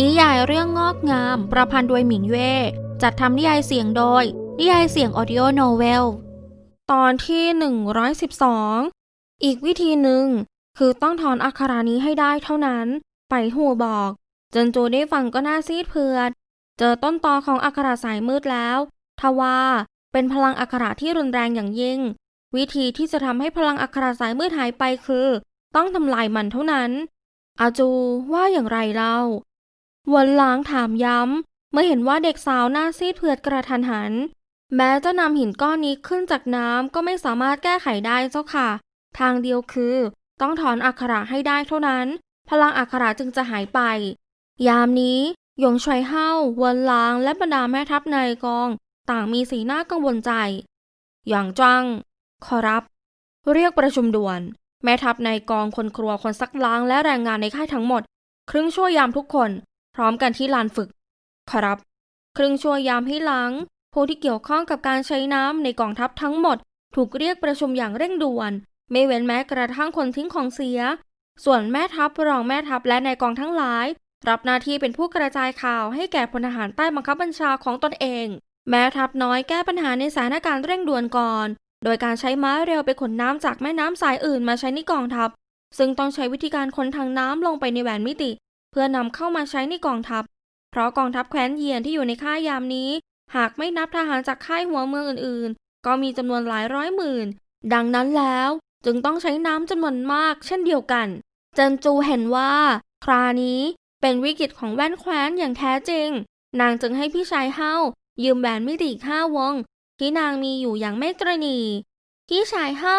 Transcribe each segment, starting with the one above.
นิยายเรื่องงอกงาม ประพันธ์โดยหมิงเย่จัดทำนิยายเสียงโดย นิยายเสียงออดิโอโนเวล ตอนที่ 112 อีกวิธีหนึ่ง คือต้องถอนอักขรานี้ให้ได้เท่านั้น ไปหูบอก เจนจูได้ฟังก็น่าซีดเผือด เจอต้นตอของอักขราสายมืดแล้วทว่าเป็นพลังอักขระที่รุนแรงอย่างยิ่ง วิธีที่จะทำให้พลังอักขระสายมืดหายไปคือ ต้องทำลายมันเท่านั้น อาจูว่าอย่างไรเล่า วนล้างถามย้ำ เมื่อเห็นว่าเด็กสาวหน้าซีดเผือดกระทันหัน แม้จะนำหินก้อนนี้ขึ้นจากน้ำก็ไม่สามารถแก้ไขได้เจ้าค่ะ ทางเดียวคือ ต้องถอนอักขระให้ได้เท่านั้น พลังอักขระจึงจะหายไป ยามนี้หยงชวยเฮาเวนล้างและบรรดาแม่ทัพในกอง ต่างมีสีหน้ากังวลใจอย่างจัง ขอรับ เรียกประชุมด่วน แม่ทัพในกองคนครัวคนซักล้างและแรงงานในค่ายทั้งหมด ครึ่งชั่วยามทุกคน พร้อมกันที่ลานฝึกขอรับ ครึ่งชั่วยามให้หลัง ผู้ที่เกี่ยวข้องกับการใช้น้ำในกองทัพทั้งหมด ถูกเรียกประชุมอย่างเร่งด่วน ไม่เว้นแม้กระทั่งคนทิ้งของเสีย ส่วนแม่ทัพรองแม่ทัพและนายกองทั้งหลาย รับหน้าที่เป็นผู้กระจายข่าวให้แก่พลทหารใต้บังคับบัญชาของตนเอง แม้ทัพน้อยแก้ปัญหาในสถานการณ์เร่งด่วนก่อน โดยการใช้ม้าเร็วไปขนน้ำจากแม่น้ำสายอื่นมาใช้ในกองทัพซึ่งต้องใช้วิธีการขนทางน้ำลงไปในแหวนมิติ เพื่อนำเข้ามาใช้ในกองทัพ เพราะกองทัพแคว้นเยียนที่อยู่ในค่ายยามนี้ หากไม่นับทหารจากค่ายหัวเมืองอื่นๆ ก็มีจำนวนหลายร้อยหมื่น ดังนั้นแล้วจึงต้องใช้น้ำจำนวนมากเช่นเดียวกัน เจินจูเห็นว่า ครานี้เป็นวิกฤตของแว่นแคว้นอย่างแท้จริง นางจึงให้พี่ชายเฮายืมแหวนมิติกห้าวง ที่นางมีอยู่อย่างไม่ตรณี พี่ชายเฮา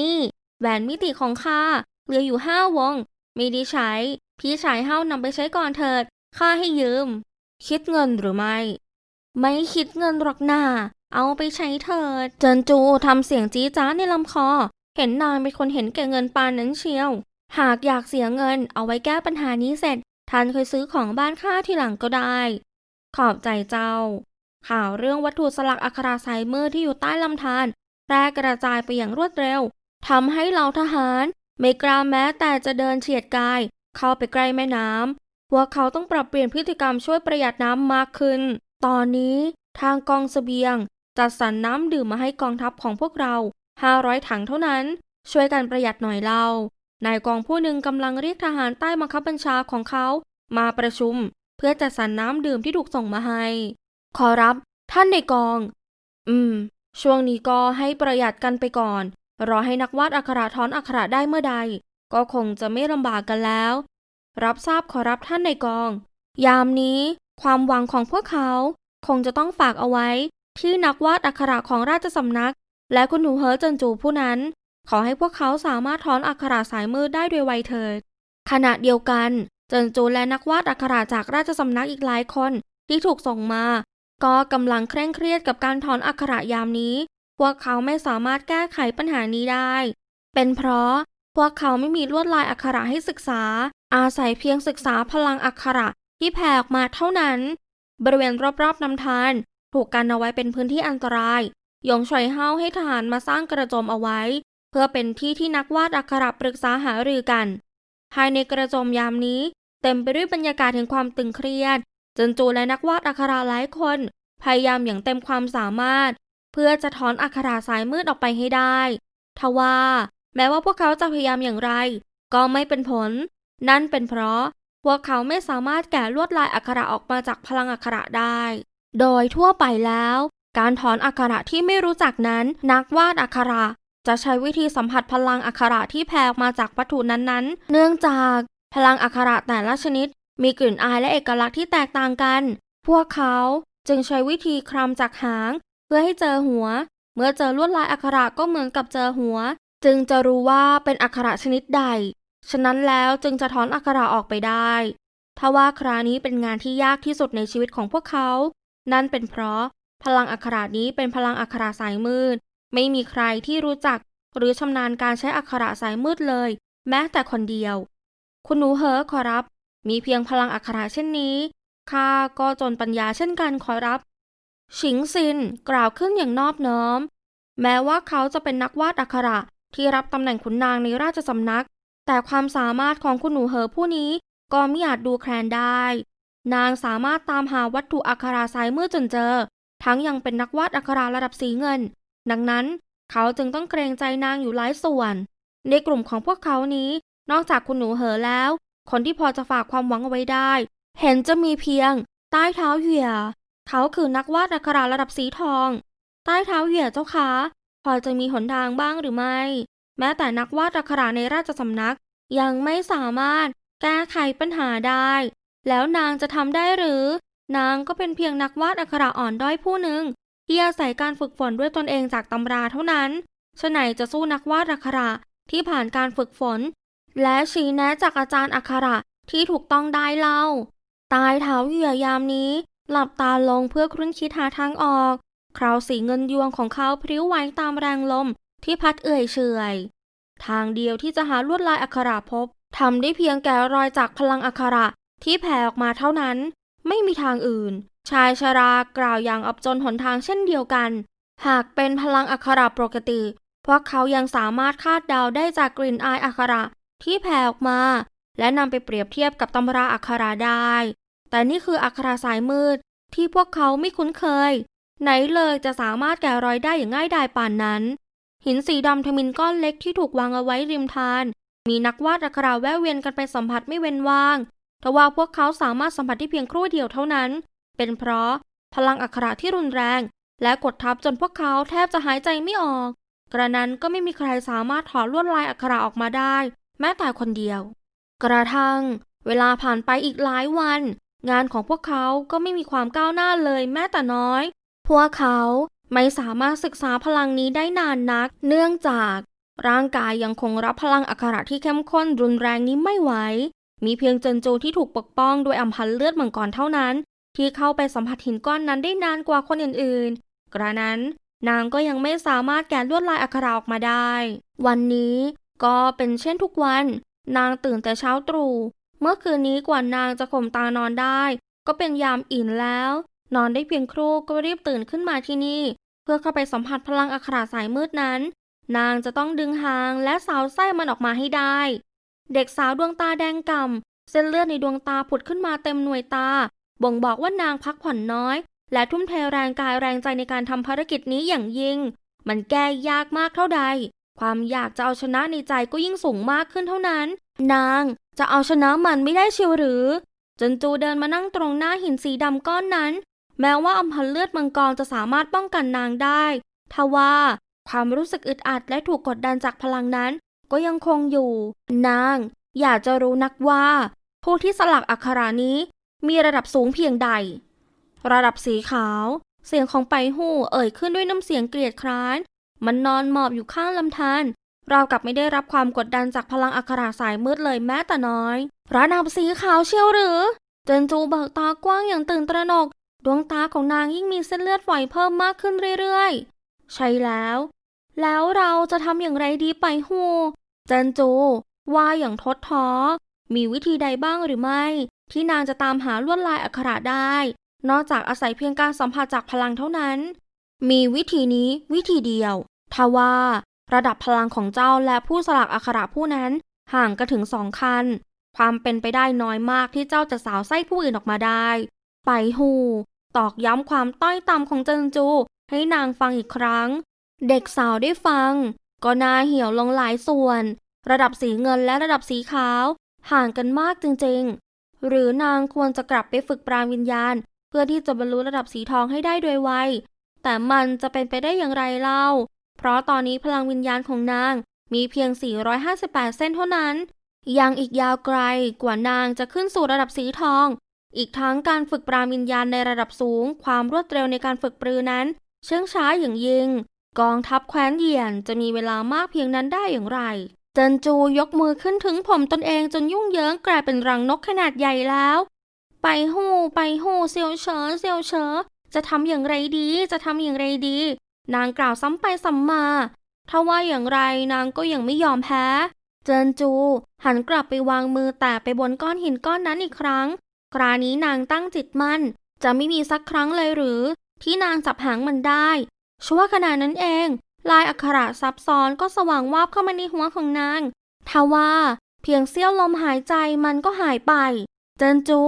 นี่แหวนมิติของข้าเหลืออยู่ห้าวงไม่ด้ใช้ พี่ชายเฮานำไปใช้ก่อนเถิดข้าให้ยืม คิดเงินหรือไม่ ไม่คิดเงินหรอกนาเอาไปใช้เถิด เจินจูทำเสียงจี้จ้าในลำคอ เห็นนางเป็นคนเห็นแก่เงินปานนั้นเชียว หากอยากเสียเงินเอาไว้แก้ปัญหานี้เสร็จท่านเคยซื้อของบ้านข้าทีหลังก็ได้ ขอบใจเจ้า ข่าวเรื่องวัตถุสลักอัคราสายมืดที่อยู่ใต้ลำธารแพร่กระจายไปอย่างรวดเร็วทำให้เหล่าทหาร ไม่กล้าแม้แต่จะเดินเฉียดกาย เข้าไปใกล้แม่น้ำพวกเขาต้องปรับเปลี่ยนพฤติกรรมช่วยประหยัดน้ำมากขึ้น ตอนนี้ทางกองสเสบียง จัดสรรน้ำดื่มมาให้กองทัพของพวกเรา 500 ถังเท่านั้น ช่วยกันประหยัดหน่อยเล่านายกองผู้หนึ่งกำลังเรียกทหารใต้บังคับบัญชาของเขา มาประชุม เพื่อจัดสรรน้ำดื่มที่ถูกส่งมาให้ ขอรับ ท่านในกอง อืม ช่วงนี้ก็ให้ประหยัดกันไปก่อน รอให้นักวาดอักขระท้อนอักขระได้เมื่อใด ก็คงจะไม่ลำบากกันแล้ว รับทราบขอรับท่านในกอง ยามนี้ความหวังของพวกเขา คงจะต้องฝากเอาไว้ ที่นักวาดอักขระของราชสำนัก และคุณหนูเฮอเจินจูผู้นั้น ขอให้พวกเขาสามารถถอนอักขระสายมืดได้โดยไวเถิด ขณะเดียวกัน เจินจูและนักวาดอักขระจากราชสำนักอีกหลายคนที่ถูกส่งมา ก็กำลังเคร่งเครียดกับการถอนอักขระยามนี้ พวกเขาไม่สามารถแก้ไขปัญหานี้ได้ เป็นเพราะ พวกเขาไม่มีลวดลายอักขระให้ศึกษา อาศัยเพียงศึกษาพลังอักขระที่แผ่ออกมาเท่านั้น บริเวณรอบๆน้ำทานถูกกันเอาไว้เป็นพื้นที่อันตรายยงชอยเฮาให้ทหารมาสร้างกระโจมเอาไว้ เพื่อเป็นที่ที่นักวาดอักขระปรึกษาหารือกัน ภายในกระโจมยามนี้ เต็มไปด้วยบรรยากาศแห่งความตึงเครียดจนจูและนักวาดอักขระหลายคน พยายามอย่างเต็มความสามารถ เพื่อจะถอนอักขระสายมืดออกไปให้ได้ ทว่า แม้ว่าพวกเขาจะพยายามอย่างไร ก็ไม่เป็นผล นั่นเป็นเพราะ พวกเขาไม่สามารถแกะลวดลายอักขระออกมาจากพลังอักขระได้ โดยทั่วไปแล้ว การถอนอักขระที่ไม่รู้จักนั้นนักวาดอักขระจะใช้วิธีสัมผัสพลังอักขระที่แผ่ออกมาจากวัตถุนั้นๆ เนื่องจากพลังอักขระแต่ละชนิด มีกลิ่นอายและเอกลักษณ์ที่แตกต่างกัน พวกเขาจึงใช้วิธีคลำจากหาง เพื่อให้เจอหัว เมื่อเจอลวดลายอักขระก็เหมือนกับเจอหัว จึงจะรู้ว่าเป็นอักขระชนิดใด ฉะนั้นแล้วจึงจะถอนอักขระออกไปได้ทว่าครานี้เป็นงานที่ยากที่สุดในชีวิตของพวกเขา นั่นเป็นเพราะพลังอักขระนี้เป็นพลังอักขระสายมืด ไม่มีใครที่รู้จัก หรือชำนาญการใช้อักขระสายมืดเลย แม้แต่คนเดียว คุณหนูเฮอขอรับ มีเพียงพลังอักขระเช่นนี้ข้าก็จนปัญญาเช่นกันขอรับ ฉิงซินกล่าวขึ้นอย่างนอบน้อม แม้ว่าเขาจะเป็นนักวาดอักขระ ที่รับตำแหน่งขุนนางในราชสำนัก แต่ความสามารถของคุณหนูเหอผู้นี้ก็ไม่อาจดูแคลนได้ นางสามารถตามหาวัตถุอักขระสายมืดจนเจอ ทั้งยังเป็นนักวาดอักขระระดับสีเงิน ดังนั้นเขาจึงต้องเกรงใจนางอยู่หลายส่วน ในกลุ่มของพวกเขานี้ นอกจากคุณหนูเหอแล้ว คนที่พอจะฝากความหวังเอาไว้ได้ เห็นจะมีเพียง ใต้เท้าเหวี่ยเขาคือนักวาดอักขระระดับสีทอง ใต้เท้าเหวี่ยเจ้าคะ พอจะมีหนทางบ้างหรือไม่ แม้แต่นักวาดอักขระในราชสำนัก ยังไม่สามารถแก้ไขปัญหาได้ แล้วนางจะทำได้หรือ นางก็เป็นเพียงนักวาดอักขระอ่อนด้อยผู้หนึ่งที่อาศัยการฝึกฝนด้วยตนเองจากตำราเท่านั้นฉะไหนจะสู้นักวาดอักขระที่ผ่านการฝึกฝน และชี้แนะจากอาจารย์อักขระที่ถูกต้องได้เล่า ตายเท้าเหยื่อยามนี้ หลับตาลงเพื่อครุ่นคิดหาทางออก คราวสีเงินยวงของเขาพริ้วไหวตามแรงลมที่พัดเอื่อยเฉยทางเดียวที่จะหาลวดลายอักขระพบทำได้เพียงแก่รอยจากพลังอักขระที่แผ่ออกมาเท่านั้น ไม่มีทางอื่น ชายชรากล่าวอย่างอับจนหนทางเช่นเดียวกัน หากเป็นพลังอักขระปกติ พวกเขายังสามารถคาดเดาได้จากกลิ่นอายอักขระที่แผ่ออกมา และนำไปเปรียบเทียบกับตำราอักขระได้ แต่นี่คืออักขระสายมืดที่พวกเขาไม่คุ้นเคย ไหนเลยจะสามารถแกะรอยได้อย่างง่ายดายป่านนั้น หินสีดำทมินก้อนเล็กที่ถูกวางเอาไว้ริมทาน มีนักวาดอักขระแวะเวียนกันไปสัมผัสไม่เว้นว่างทว่าพวกเขาสามารถสัมผัสได้เพียงครู่เดียวเท่านั้น เป็นเพราะพลังอักขระที่รุนแรง และกดทับจนพวกเขาแทบจะหายใจไม่ออก กระนั้นก็ไม่มีใครสามารถถอดลวดลายอักขระออกมาได้ แม้แต่คนเดียว กระทั่ง เวลาผ่านไปอีกหลายวัน งานของพวกเขาก็ไม่มีความก้าวหน้าเลยแม้แต่น้อย พวกเขาไม่สามารถศึกษาพลังนี้ได้นานนัก เนื่องจากร่างกายยังคงรับพลังอักขระที่เข้มข้นรุนแรงนี้ไม่ไหว มีเพียงเจินโจที่ถูกปกป้องโดยอัมพันเลือดมังกรเท่านั้น ที่เข้าไปสัมผัสหินก้อนนั้นได้นานกว่าคนอื่นๆ กระนั้นนางก็ยังไม่สามารถแกะลวดลายอักขระออกมาได้ วันนี้ก็เป็นเช่นทุกวัน นางตื่นแต่เช้าตรู่ เมื่อคืนนี้กว่านางจะข่มตานอนได้ ก็เป็นยามอิ่นแล้ว นอนได้เพียงครู่ก็รีบตื่นขึ้นมาที่นี่ เพื่อเข้าไปสัมผัสพลังอักขระสายมืดนั้น นางจะต้องดึงหางและสาวไส้มันออกมาให้ได้ เด็กสาวดวงตาแดงก่ำเส้นเลือดในดวงตาผุดขึ้นมาเต็มหน่วยตา บ่งบอกว่านางพักผ่อนน้อย และทุ่มเทแรงกายแรงใจในการทำภารกิจนี้อย่างยิ่ง มันแก้ยากมากเท่าใด ความอยากจะเอาชนะในใจก็ยิ่งสูงมากขึ้นเท่านั้น นางจะเอาชนะมันไม่ได้เชียวหรือจนจูเดินมานั่งตรงหน้าหินสีดำก้อนนั้น แม้ว่าอัมพันเลือดมังกรจะสามารถป้องกันนางได้ ทว่าความรู้สึกอึดอัดและถูกกดดันจากพลังนั้น ก็ยังคงอยู่ นาง อยากจะรู้นักว่า ผู้ที่สลักอักขรานี้มีระดับสูงเพียงใด ระดับสีขาว เสียงของไปหูเอ่ยขึ้นด้วยน้ำเสียงเกลียดคร้าน มันนอนหมอบอยู่ข้างลำธารเราวกับไม่ได้รับความกดดันจากพลังอักขราสายมืดเลยแม้แต่น้อยระดับสีขาวเชียวหรือ เจนจูเบิกตากว้างอย่างตื่นตระหนก ดวงตาของนางยิ่งมีเส้นเลือดฝอยเพิ่มมากขึ้นเรื่อยๆ ใช่แล้ว แล้วเราจะทำอย่างไรดีไปหูเจนจู ว่าอย่างทดท้อ มีวิธีใดบ้างหรือไม่ ที่นางจะตามหาลวดลายอักขระได้ นอกจากอาศัยเพียงการสัมผัสจากพลังเท่านั้น มีวิธีนี้วิธีเดียวทว่า ระดับพลังของเจ้าและผู้สลักอักขระผู้นั้นห่างกันถึงสองคัน ความเป็นไปได้น้อยมากที่เจ้าจะสาวไส้ผู้อื่นออกมาได้ ไปหูตอกย้ำความต้อยต่ำของเจินจู ให้นางฟังอีกครั้ง เด็กสาวได้ฟัง ก็น่าเหี่ยวลงหลายส่วน ระดับสีเงินและระดับสีขาว ห่างกันมากจริงๆ หรือนางควรจะกลับไปฝึกปราณวิญญาณ เพื่อที่จะบรรลุระดับสีทองให้ได้โดยไวแต่มันจะเป็นไปได้อย่างไรเล่า เพราะตอนนี้พลังวิญญาณของนางมีเพียง 458 เส้นเท่านั้น ยังอีกยาวไกลกว่านางจะขึ้นสู่ระดับสีทอง อีกทั้งการฝึกปราณวิญญาณในระดับสูง ความรวดเร็วในการฝึกปรือนั้น เชื่องช้าอย่างยิ่ง กองทัพแคว้นเหยียนจะมีเวลามากเพียงนั้นได้อย่างไร เจินจูยกมือขึ้นถึงผมตนเองจนยุ่งเหยิงกลายเป็นรังนกขนาดใหญ่แล้ว ไปหูไปหูเซียวเฉอเซียวเฉอจะทำอย่างไรดีจะทำอย่างไรดี นางกล่าวซ้ำไปซ้ำมาถ้าว่าอย่างไรนางก็ยังไม่ยอมแพ้ เจินจู หันกลับไปวางมือแตะไปบนก้อนหินก้อนนั้นอีกครั้ง คราวนี้นางตั้งจิตมั่น จะไม่มีสักครั้งเลยหรือ ที่นางจับหางมันได้ ชั่วขณะนั้นเอง ลายอักขระซับซ้อนก็สว่างวาบเข้ามาในหัวของนางทว่าเพียงเสี้ยวลมหายใจมันก็หายไป เจินจู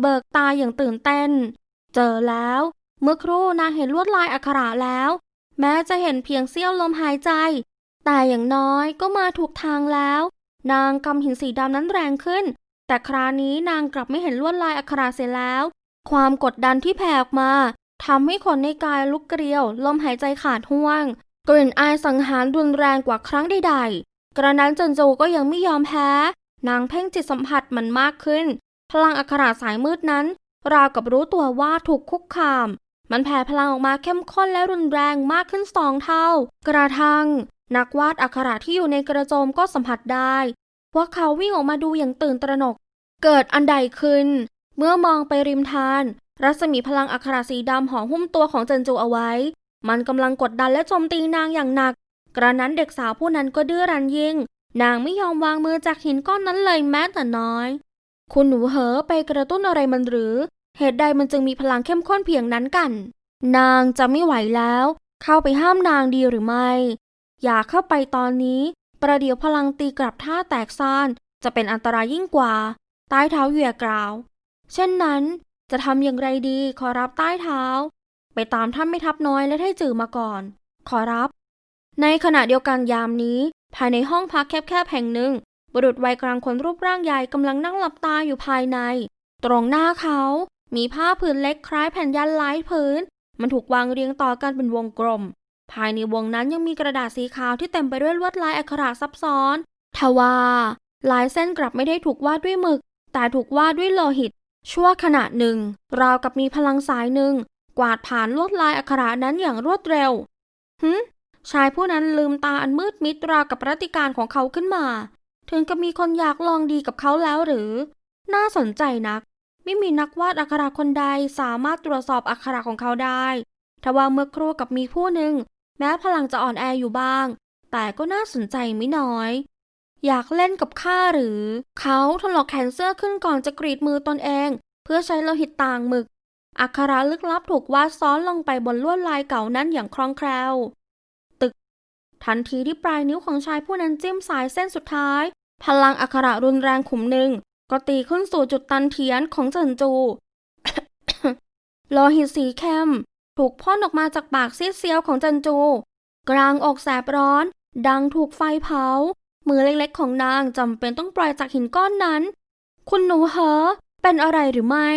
เบิกตาอย่างตื่นเต้น เจอแล้ว เมื่อครู่นางเห็นลวดลายอักขระแล้ว แม้จะเห็นเพียงเสี้ยวลมหายใจ แต่อย่างน้อยก็มาถูกทางแล้ว นางกำหินสีดำนั้นแรงขึ้น แต่คราวนี้นางกลับไม่เห็นลวดลายอักขระเสียแล้ว ความกดดันที่แผ่ออกมาทำให้คนในกายลุกเกลียว ลมหายใจขาดห่วง กลิ่นอายสังหารรุนแรงกว่าครั้งใดๆ กระนั้นเจันจูก็ยังไม่ยอมแพ้ นางเพ่งจิตสัมผัสมันมากขึ้น พลังอักขระสายมืดนั้น ราวกับรู้ตัวว่าถูกคุกคาม มันแผ่พลังออกมาเข้มข้นและรุนแรงมากขึ้นสองเท่า กระทั่งนักวาดอักขระที่อยู่ในกระโจมก็สัมผัสได้ ว่าเขาวิ่งออกมาดูอย่างตื่นตระหนก เกิดอันใดขึ้น เมื่อมองไปริมทาน รัศมีพลังอักขระสีดำห่อหุ้มตัวของเจนจูเอาไว้ มันกำลังกดดันและโจมตีนางอย่างหนัก กระนั้นเด็กสาวผู้นั้นก็ดื้อรั้นยิ่ง นางไม่ยอมวางมือจากหินก้อนนั้นเลยแม้แต่น้อย คุณหนูเหอไปกระตุ้นอะไรมันหรือ เหตุใดมันจึงมีพลังเข้มข้นเพียงนั้นกัน นางจะไม่ไหวแล้ว เข้าไปห้ามนางดีหรือไม่ อย่าเข้าไปตอนนี้ ประเดี๋ยวพลังตีกลับท่าแตกซ่าน จะเป็นอันตรายยิ่งกว่า ใต้เท้าเหวี่ยกล่าว เช่นนั้นจะทำอย่างไรดีขอรับใต้เท้า ไปตามท่านไม่ทับน้อยและให้จือมาก่อน ขอรับ ในขณะเดียวกันยามนี้ ภายในห้องพักแคบๆแห่งหนึ่ง บุรุษวัยกลางคนรูปร่างใหญ่กำลังนั่งหลับตาอยู่ภายใน ตรงหน้าเขา มีผ้าผืนเล็กคล้ายแผ่นยันหลายผืน มันถูกวางเรียงต่อกันเป็นวงกลม ภายในวงนั้นยังมีกระดาษสีขาวที่เต็มไปด้วยลวดลายอักขระซับซ้อน ทว่าลายเส้นกลับไม่ได้ถูกวาดด้วยหมึก แต่ถูกวาดด้วยโลหิต ชั่วขณะหนึ่ง ราวกับมีพลังสายหนึ่ง กวาดผ่านลวดลายอักขระนั้นอย่างรวดเร็วหึชายผู้นั้นลืมตาอันมืดมิดราวกับปฏิการของเขาขึ้นมา ถึงกับมีคนอยากลองดีกับเขาแล้วหรือ น่าสนใจนัก ไม่มีนักวาดอักขระคนใดสามารถตรวจสอบอักขระของเขาได้ทว่าเมื่อครู่กับมีผู้หนึ่ง แม้พลังจะอ่อนแออยู่บ้าง แต่ก็น่าสนใจไม่น้อย อยากเล่นกับข้าหรือ เขาถลอกแขนเสื้อขึ้นก่อนจะกรีดมือตนเอง เพื่อใช้โลหิตต่างหมึก อักขระลึกลับถูกวาดซ้อนลงไปบนลวดลายเก่านั้นอย่างคล่องแคล่ว ตึก ทันทีที่ปลายนิ้วของชายผู้นั้นจิ้มสายเส้นสุดท้าย พลังอักขระรุนแรงขุมหนึ่งก็ตีขึ้นสู่จุดตันเทียนของเจินจู โลหิตสีเข้ม ถูกพ่นออกมาจากปากซีดเซียวของจันจู กลางอกแสบร้อน ดังถูกไฟเผา มือเล็กๆของนางจำเป็นต้องปล่อยจากหินก้อนนั้น คุณหนูเหอ เป็นอะไรหรือไม่